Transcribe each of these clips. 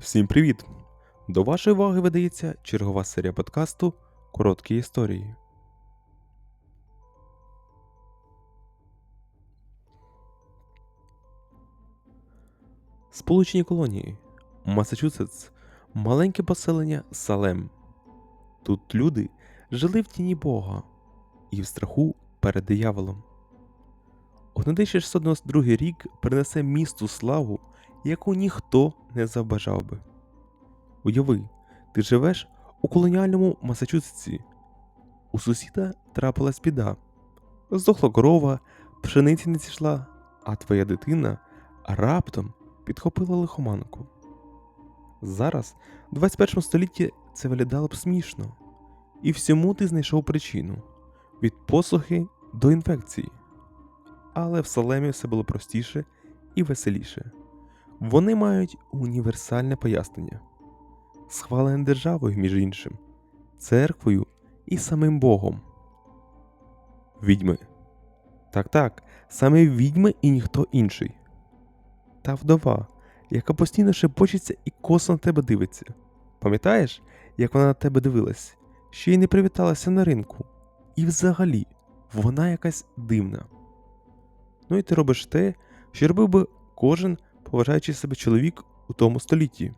Всім привіт! До вашої уваги видається чергова серія подкасту Короткі історії. Сполучені колонії. Масачусетс. Маленьке поселення Салем. Тут люди жили в тіні Бога і в страху перед дияволом. 1692 рік принесе місту славу, яку ніхто не забажав би. Уяви, ти живеш у колоніальному Масачусетсі. У сусіда трапилась біда. Здохла корова, пшениці не зійшла, а твоя дитина раптом підхопила лихоманку. Зараз, в 21 столітті, це виглядало б смішно, і всьому ти знайшов причину від посухи до інфекції. Але в Салемі все було простіше і веселіше. Вони мають універсальне пояснення, схвалене державою, між іншим, церквою і самим Богом. Відьми. Так, так, саме відьми і ніхто інший. Та вдова, яка постійно шепочеться і косо на тебе дивиться. Пам'ятаєш, як вона на тебе дивилась? Ще й не привіталася на ринку. І взагалі, вона якась дивна. Ну і ти робиш те, що робив би кожен поважаючий себе чоловік у тому столітті.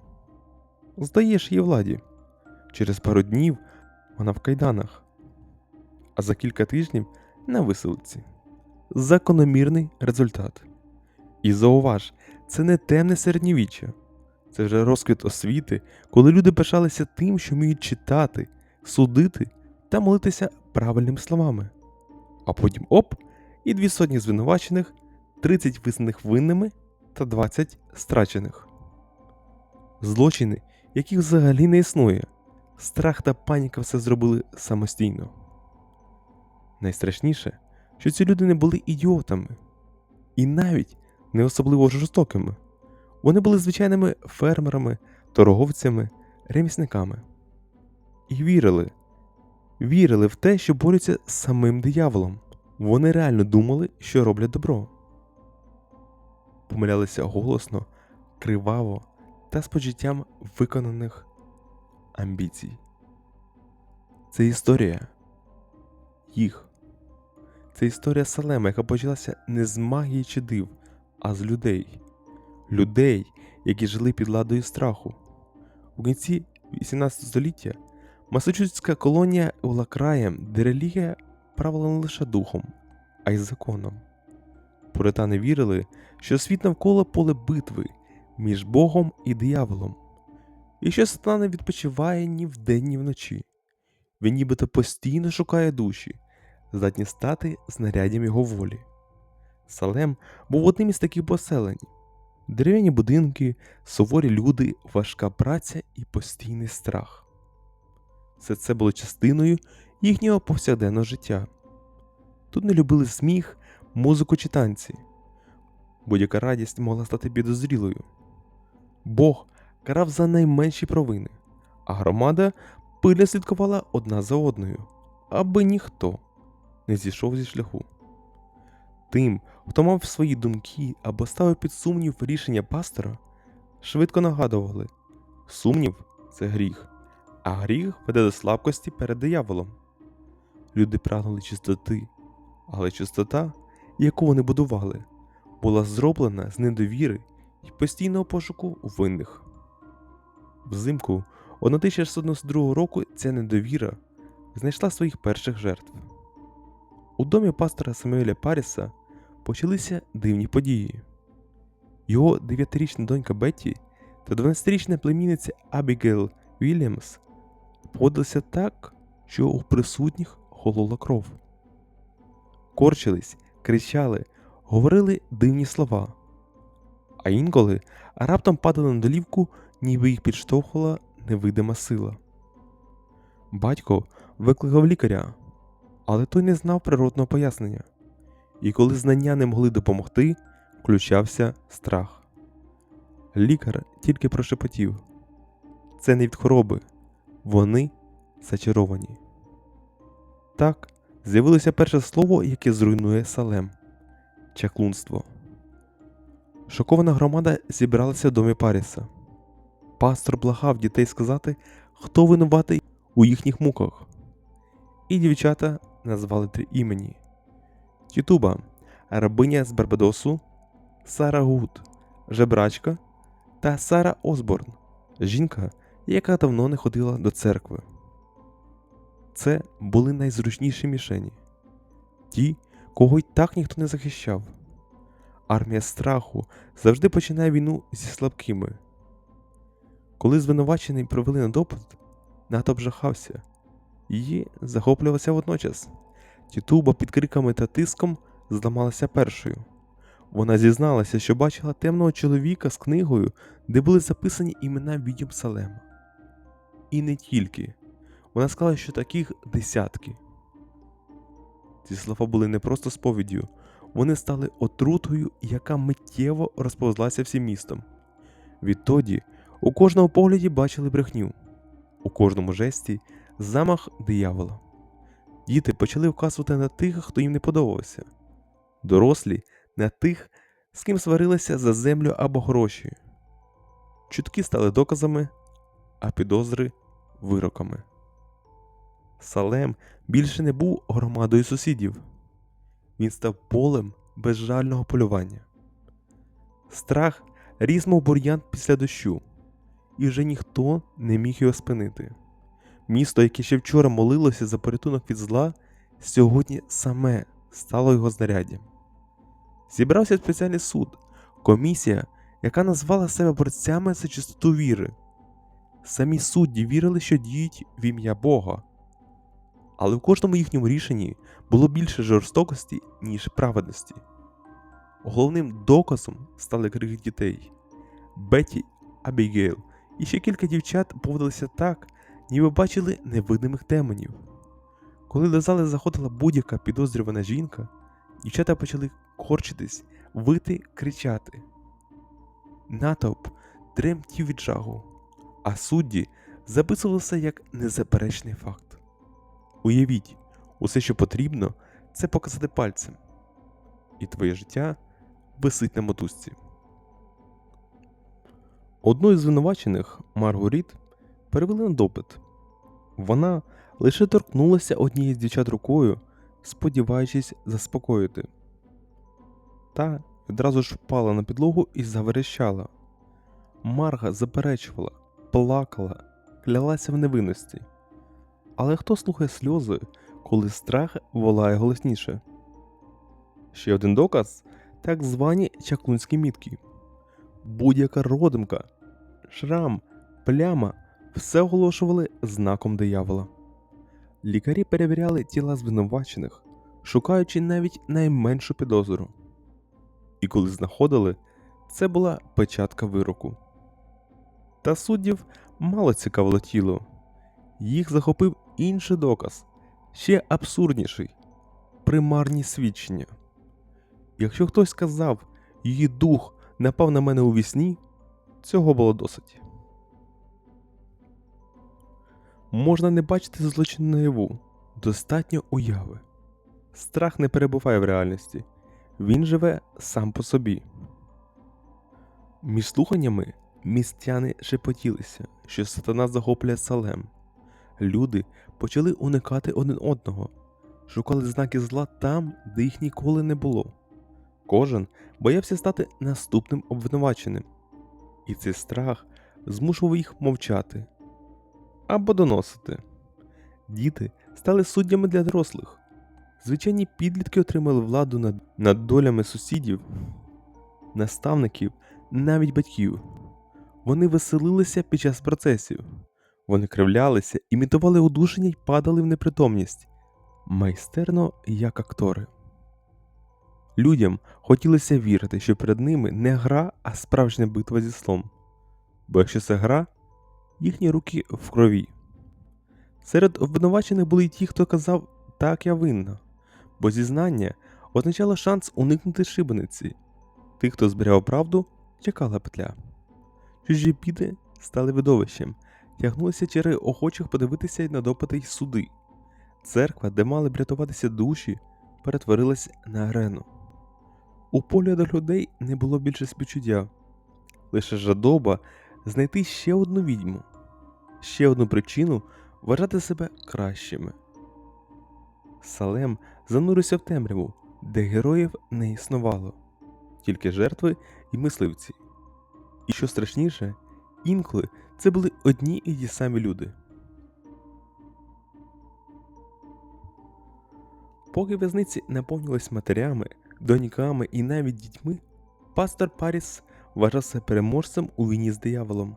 Здаєш її владі. Через пару днів вона в кайданах, а за кілька тижнів на виселиці. Закономірний результат. І зауваж, це не темне середньовіччя, це вже розквіт освіти, коли люди пишалися тим, що вміють читати, судити та молитися правильними словами. А потім оп, і дві сотні звинувачених, 30 визнаних винними та 20 страчених. Злочини, яких взагалі не існує. Страх та паніка все зробили самостійно. Найстрашніше, що ці люди не були ідіотами і навіть не особливо жорстокими. Вони були звичайними фермерами, торговцями, ремісниками. І вірили, вірили в те, що борються з самим дияволом. Вони реально думали, що роблять добро. Помилялися голосно, криваво та з почуттям виконаних амбіцій. Це історія їх. Це історія Салема, яка почалася не з магії чи див, а з людей. Людей, які жили під ладою страху. У кінці 18 століття Масачусетська колонія була краєм, де релігія правила не лише духом, а й законом. Пуритани вірили, що світ навколо поле битви між Богом і дияволом, і що сатана відпочиває ні вдень, ні вночі. Він нібито постійно шукає душі, здатні стати знаряддям його волі. Салем був одним із таких поселень: дерев'яні будинки, суворі люди, важка праця і постійний страх. Все це було частиною їхнього повсякденного життя. Тут не любили сміх, музику чи танці. Будь-яка радість могла стати підозрілою. Бог карав за найменші провини, а громада пильно слідкувала одна за одною, аби ніхто не зійшов зі шляху. Тим, хто мав свої думки або ставив під сумнів рішення пастора, швидко нагадували: сумнів це гріх, а гріх веде до слабкості перед дияволом. Люди прагнули чистоти, але чистота, яку вони будували, була зроблена з недовіри і постійного пошуку винних. Взимку 1692 року ця недовіра знайшла своїх перших жертв. У домі пастора Самуеля Паріса почалися дивні події. Його 9-річна донька Бетті та 12-річна племінниця Абігейл Вільямс поводилися так, що у присутніх холола кров. Корчились, кричали, говорили дивні слова, а інколи раптом падали на долівку, ніби їх підштовхувала невидима сила. Батько викликав лікаря, але той не знав природного пояснення, і коли знання не могли допомогти, включався страх. Лікар тільки прошепотів це не від хвороби, вони зачаровані. Так з'явилося перше слово, яке зруйнує Салем чаклунство. Шокована громада зібралася в домі Паріса. Пастор благав дітей сказати, хто винуватий у їхніх муках. І дівчата назвали три імені: Тютуба, рабиня з Барбадосу, Сара Гуд, жебрачка та Сара Осборн, жінка, яка давно не ходила до церкви. Це були найзручніші мішені, ті, кого й так ніхто не захищав. Армія страху завжди починає війну зі слабкими. Коли звинувачений провели на допит, натовп жахався, її захоплювався водночас. Тітуба під криками та тиском зламалася першою. Вона зізналася, що бачила темного чоловіка з книгою, де були записані імена відьом Салема. І не тільки. Вона сказала, що таких десятки. Ці слова були не просто сповіддю, вони стали отрутою, яка миттєво розповзлася всім містом. Відтоді у кожному погляді бачили брехню, у кожному жесті замах диявола. Діти почали вказувати на тих, хто їм не подобався, дорослі на тих, з ким сварилися за землю або гроші. Чутки стали доказами, а підозри вироками. Салем більше не був громадою сусідів, він став полем безжального полювання. Страх ріс мов бур'ян після дощу, і вже ніхто не міг його спинити. Місто, яке ще вчора молилося за порятунок від зла, сьогодні саме стало його знаряддям. Зібрався спеціальний суд, комісія, яка назвала себе борцями за чистоту віри. Самі судді вірили, що діють в ім'я Бога. Але в кожному їхньому рішенні було більше жорстокості, ніж праведності. Головним доказом стали крики дітей. Бетті, Абігейл і ще кілька дівчат поводилися так, ніби бачили невидимих демонів. Коли до зали заходила будь-яка підозрювана жінка, дівчата почали корчитись, вити, кричати. Натовп тремтів від жагу, а судді записувалися як незаперечний факт. Уявіть, усе, що потрібно, це показати пальцем, і твоє життя висить на мотузці. Одну із звинувачених, Маргоріт, перевели на допит. Вона лише торкнулася однієї з дівчат рукою, сподіваючись заспокоїти. Та відразу ж впала на підлогу і заверещала. Марга заперечувала, плакала, клялася в невинності. Але хто слухає сльози, коли страх волає голосніше? Ще один доказ так звані чаклунські мітки. Будь-яка родимка, шрам, пляма все оголошували знаком диявола. Лікарі перевіряли тіла звинувачених, шукаючи навіть найменшу підозру. І коли знаходили, це була печатка вироку. Та суддів мало цікавило тіло. Їх захопив інший доказ, ще абсурдніший примарні свідчення. Якщо хтось сказав, її дух напав на мене у вісні, цього було досить. Можна не бачити злочин наяву, достатньо уяви. Страх не перебуває в реальності, він живе сам по собі. Між слуханнями містяни шепотілися, що сатана захоплює салем. Люди почали уникати один одного, шукали знаки зла там, де їх ніколи не було. Кожен боявся стати наступним обвинуваченим, і цей страх змушував їх мовчати або доносити. Діти стали суддями для дорослих. Звичайні підлітки отримали владу над, над долями сусідів, наставників, навіть батьків. Вони веселилися під час процесів. Вони кривлялися, імітували удушення й падали в непритомність, майстерно як актори. Людям хотілося вірити, що перед ними не гра, а справжня битва зі слом. Бо якщо це гра, їхні руки в крові. Серед обвинувачених були й ті, хто казав так, я винна, бо зізнання означало шанс уникнути шибениці. Тих, хто зберігав правду, чекала петля. Чужі біди стали видовищем, тягнулися черги охочих подивитися на допити й суди. Церква, де мали б рятуватися душі, перетворилась на арену. У погляду людей не було більше співчуття, лише жадоба знайти ще одну відьму, ще одну причину вважати себе кращими. Салем занурився в темряву, де героїв не існувало, тільки жертви і мисливці. І що страшніше, інколи це були одні і ті самі люди. Поки в'язниці наповнювались матерями, доньками і навіть дітьми, пастор Паріс вважався переможцем у війні з дияволом.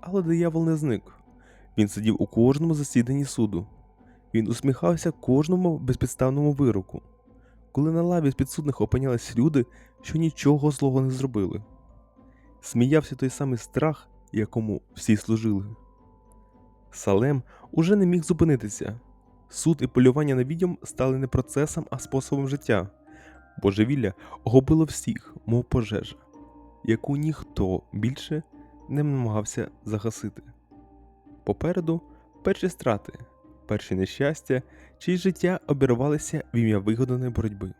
Але диявол не зник. Він сидів у кожному засіданні суду. Він усміхався кожному безпідставному вироку, коли на лаві з підсудних опинялись люди, що нічого злого не зробили. Сміявся той самий страх, якому всі служили. Салем уже не міг зупинитися. Суд і полювання на відьом стали не процесом, а способом життя. Божевілля охопило всіх, мов пожежа, яку ніхто більше не намагався загасити. Попереду перші страти, перші нещастя, чиї життя обірвалися в ім'я вигаданої боротьби.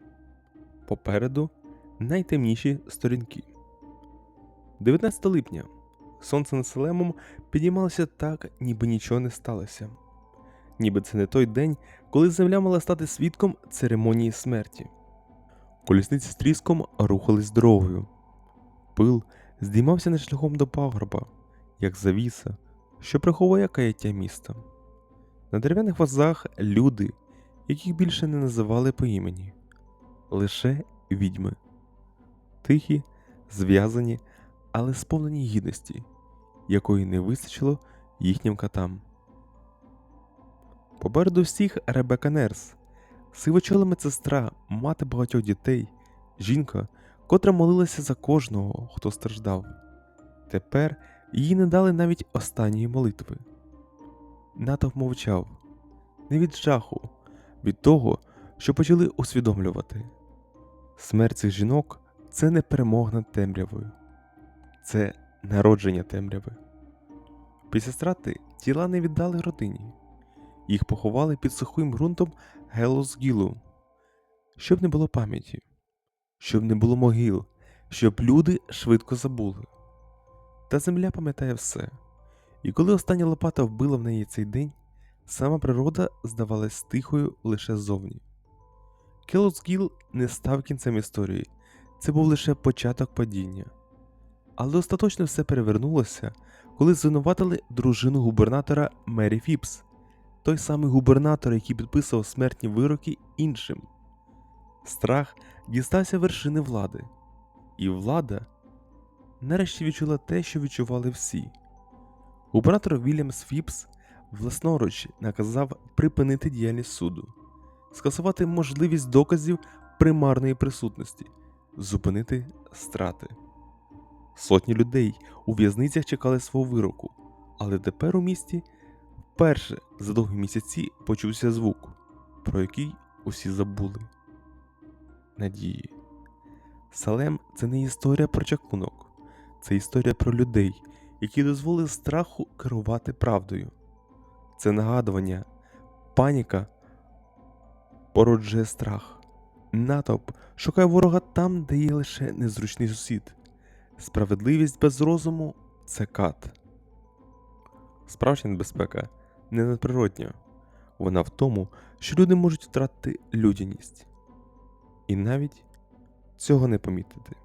Попереду найтемніші сторінки. 19 липня сонце над Селемом підіймалося так, ніби нічого не сталося. Ніби це не той день, коли земля мала стати свідком церемонії смерті. Колісниці з тріском рухались дорогою. Пил здіймався над шляхом до пагорба, як завіса, що приховує каяття міста. На дерев'яних вазах люди, яких більше не називали по імені, лише відьми, тихі, зв'язані, але сповнені гідності, якої не вистачило їхнім катам. Попереду всіх Ребека Нерс, сивочола медсестра, мати багатьох дітей, жінка, котра молилася за кожного, хто страждав. Тепер їй не дали навіть останньої молитви. Натовп мовчав не від жаху, від того, що почали усвідомлювати. Смерть цих жінок це не перемога над темрявою, це народження темряви. Після страти тіла не віддали родині. Їх поховали під сухим ґрунтом Гелосгілу, щоб не було пам'яті, щоб не було могил, щоб люди швидко забули. Та земля пам'ятає все. І коли остання лопата вбила в неї цей день, сама природа здавалась тихою лише ззовні. Келосгіл не став кінцем історії, це був лише початок падіння. Але остаточно все перевернулося, коли звинуватили дружину губернатора Мері Фіпс, той самий губернатор, який підписував смертні вироки іншим. Страх дістався вершини влади, і влада нарешті відчула те, що відчували всі. Губернатор Вільямс Фіпс власноруч наказав припинити діяльність суду, скасувати можливість доказів примарної присутності, зупинити страти. Сотні людей у в'язницях чекали свого вироку, але тепер у місті вперше за довгі місяці почувся звук, про який усі забули. Надії. Салем це не історія про чаклунок, це історія про людей, які дозволили страху керувати правдою. Це нагадування, паніка породжує страх. Натовп шукає ворога там, де є лише незручний сусід. Справедливість без розуму це кат. Справжня небезпека не надприродня. Вона в тому, що люди можуть втратити людяність. І навіть цього не помітити.